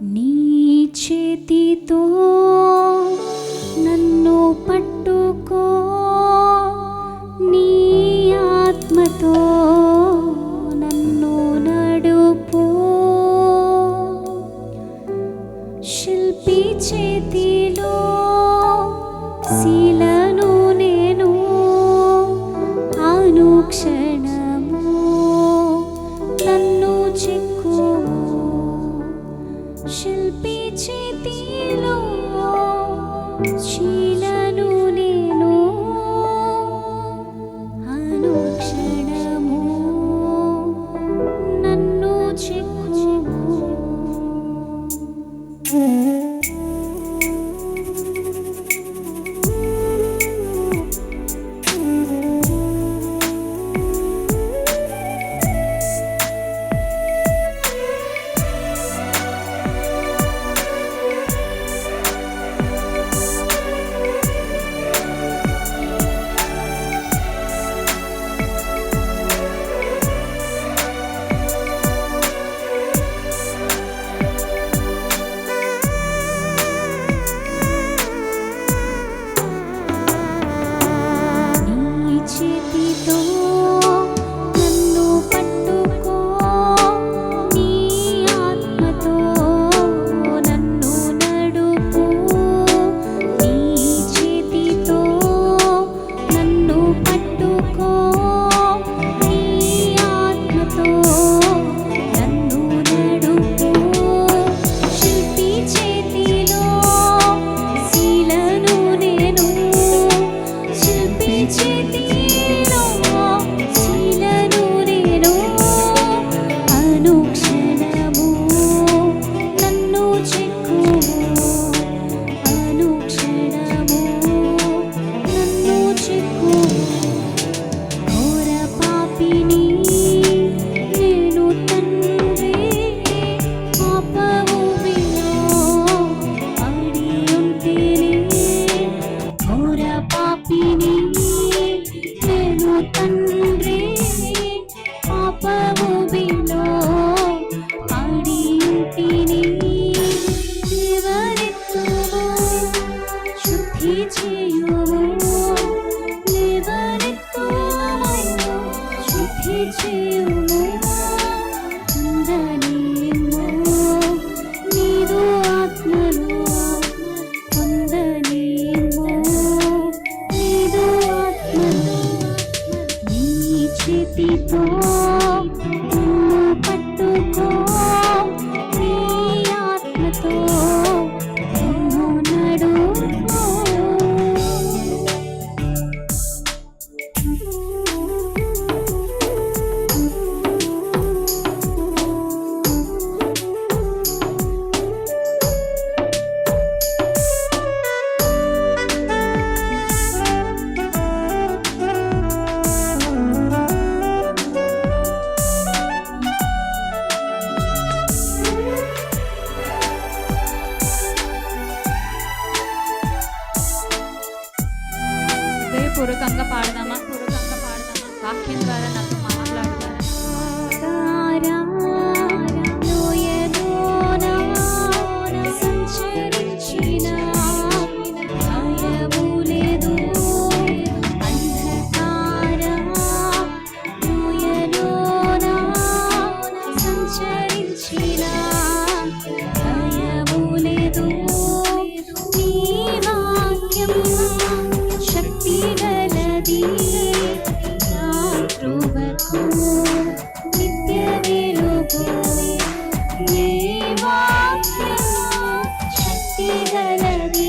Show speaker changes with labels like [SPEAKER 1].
[SPEAKER 1] నీ చేతితో నన్ను పట్టుకో বুঝেছি।
[SPEAKER 2] Thank you, Dwara.
[SPEAKER 1] ीहनदी